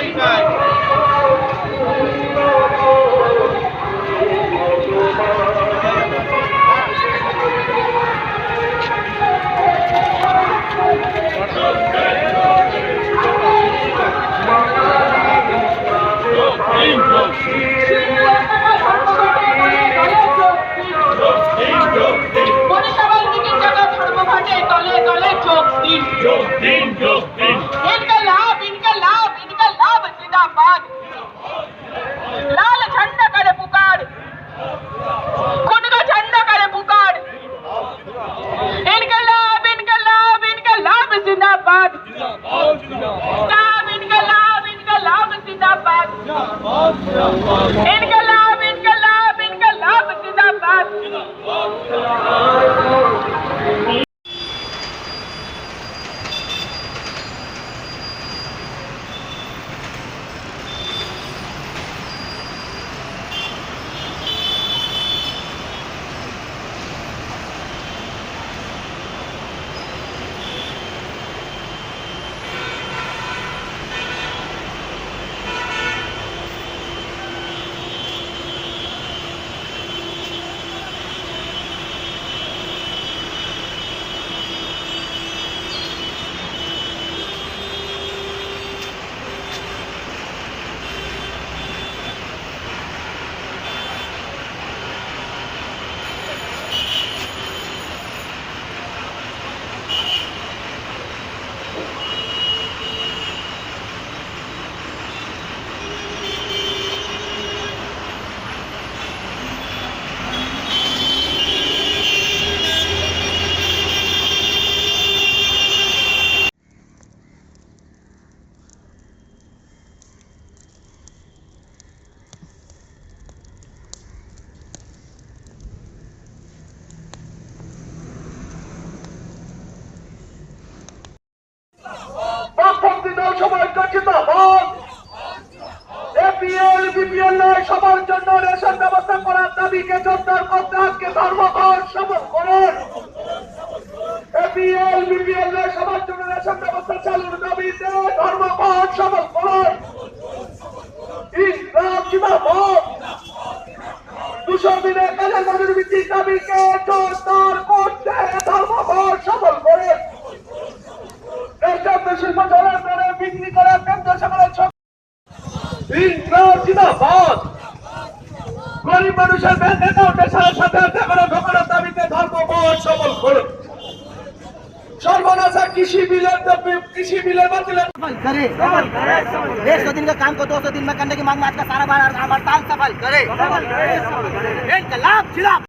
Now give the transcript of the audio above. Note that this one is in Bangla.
সবাই চায় Incoming! দল সবাই গঠিত হন। এপিএল, বিপিএল নয়, সবার জন্য রেশন ব্যবস্থা করার দাবিকে জোরদার করতে আজকে ধর্মঘট সফল করুন এপিএল, বিপিএল নয়, সবার জন্য রেশন ব্যবস্থা চালুর দাবিতে ধর্মঘট সফল করুন দুশো দিনের কাজের মজুরি বৃদ্ধির দাবিকে জোরদার জিন্দাবাদ গরিব মানুষের ব্যাংক অ্যাকাউন্টে সাড়ে সাত হাজার টাকা করে ঢোকানোর দাবিতে ধর্মঘট সফল করুন সর্বনাশা কৃষি বিলের দাবি- কৃষি বিলের বাতিলের सफल करे एक सौ दिन का काम को दो सौ दिन में करने की मांग में आज का सारा बार हड़ताल सफल करे इनकलाब खिलाफ